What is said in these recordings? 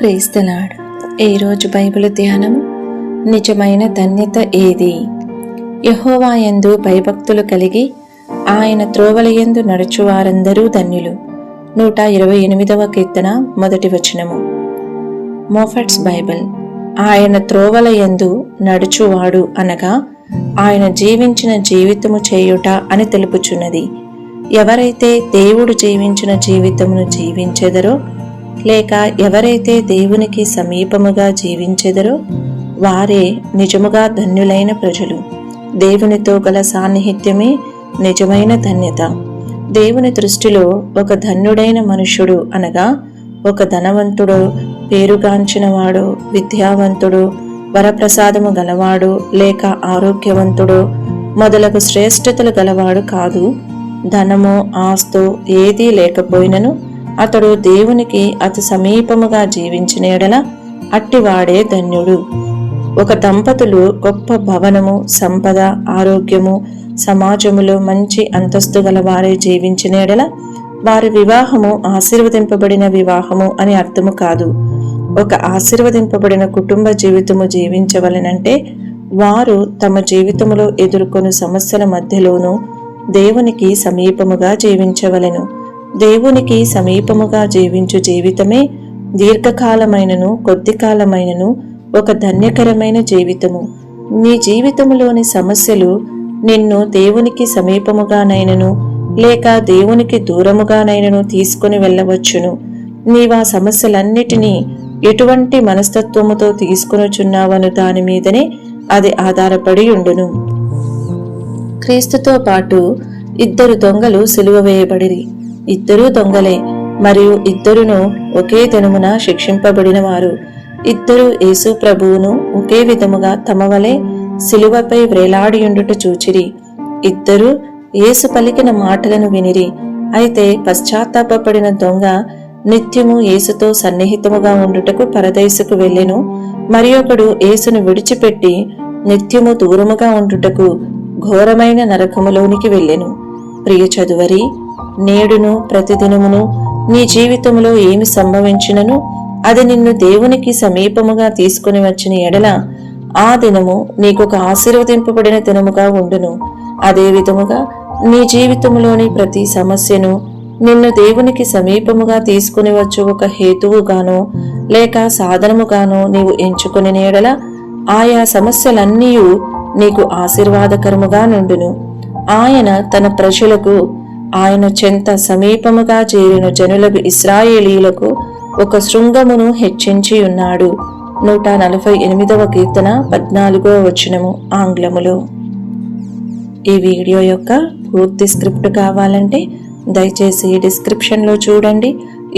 Praise the Lord ఈరోజు Bible ధ్యానము నిజమైన ధన్యత ఏది? యహోవాయందు భయభక్తులు కలిగి ఆయన త్రోవలయందు నడుచువారందరూ ధన్యులు. నూట ఇరవై ఎనిమిదవ కీర్తన మొదటి వచనము. Moffatt's Bible. ఆయన త్రోవలయందు నడుచువాడు అనగా ఆయన జీవించిన జీవితము చేయుట అని తెలుపుచున్నది. ఎవరైతే దేవుడు జీవించిన జీవితమును జీవించెదరో లేక ఎవరైతే దేవునికి సమీపముగా జీవించెదరో వారే నిజముగా ధన్యులైన ప్రజలు. దేవునితో గల సాన్నిహిత్యమే నిజమైన ధన్యత. దేవుని దృష్టిలో ఒక ధన్యుడైన మనుష్యుడు అనగా ఒక ధనవంతుడు పేరుగాంచినవాడు విద్యావంతుడు వరప్రసాదము గలవాడు లేక ఆరోగ్యవంతుడు మొదలగు శ్రేష్ఠతలు గలవాడు కాదు. ధనము ఆస్తు ఏదీ లేకపోయినను అతడు దేవునికి అతి సమీపముగా జీవించిన ఎడల అట్టివాడే ధన్యుడు. ఒక దంపతులు గొప్ప భవనము సంపద ఆరోగ్యము సమాజములో మంచి అంతస్తు గల వారే జీవించిన ఎడల వారి వివాహము ఆశీర్వదింపబడిన వివాహము అని అర్థము కాదు. ఒక ఆశీర్వదింపబడిన కుటుంబ జీవితము జీవించవలనంటే వారు తమ జీవితములో ఎదుర్కొను సమస్యల మధ్యలోనూ దేవునికి సమీపముగా జీవించవలెను. దేవునికి సమీపముగా జీవించు జీవితమే దీర్ఘకాలమైనను కొద్ది కాలమైనను ఒక ధన్యకరమైన జీవితము. నీ జీవితములోని సమస్యలు నిన్ను దేవునికి సమీపముగానైనను లేక దేవునికి దూరముగానైనను తీసుకుని వెళ్ళవచ్చును. నీవా సమస్యలన్నిటినీ ఎటువంటి మనస్తత్వముతో తీసుకునుచున్నావను దాని మీదనే అది ఆధారపడి ఉండును. క్రీస్తుతో పాటు ఇద్దరు దొంగలు సిలువ వేయబడిరి. ఇద్దరూ దొంగలే. మరియు ఇద్దరును ఒకే దినమున శిక్షింపబడిన వారు ఇద్దరు యేసు ప్రభువును ఒకే విధముగా తమ వలె సిలువపై వ్రేలాడియుండుట చూచిరి. ఇద్దరు యేసు పలికిన మాటలను వినిరి. అయితే పశ్చాత్తాపడిన దొంగ నిత్యము యేసుతో సన్నిహితముగా ఉండుటకు పరదేశకు వెళ్ళెను. మరి ఒకడు యేసును విడిచిపెట్టి నిత్యము దూరముగా ఉండుటకు ఘోరమైన నరకములోనికి వెళ్ళెను. ప్రియ చదువరి నేడును ప్రతిదినమును నీ జీవితంలో ఏమి సంభవించినను అది నిన్ను దేవునికి సమీపముగా తీసుకుని వచ్చిన ఎడల ఆ దినము నీకు ఒక ఆశీర్వదింపబడిన దినముగా ఉండును. అదే విధముగా నీ జీవితంలోని ప్రతి సమస్యను నిన్ను దేవునికి సమీపముగా తీసుకుని వచ్చు ఒక హేతువుగానో లేక సాధనముగానో నీవు ఎంచుకుని ఎడల ఆయా సమస్యలన్నీ నీకు ఆశీర్వాదకరముగా నుండును. ఆయన తన ప్రజలకు ఆయన చెంత సమీపముగా చేరిన జనులకు ఇస్రాయేలీలకు ఒక శృంగమును హెచ్చించి ఉన్నాడు. నూట నలభై ఎనిమిదవ కీర్తన పద్నాలుగో వచనము ఆంగ్లములో. ఈ వీడియో యొక్క పూర్తి స్క్రిప్ట్ కావాలంటే దయచేసి డిస్క్రిప్షన్లో చూడండి.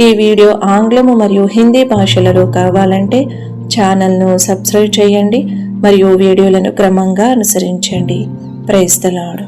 ఈ వీడియో ఆంగ్లము మరియు హిందీ భాషలలో కావాలంటే ఛానల్ను సబ్స్క్రైబ్ చేయండి మరియు వీడియోలను క్రమంగా అనుసరించండి. ప్రైస్తలాడు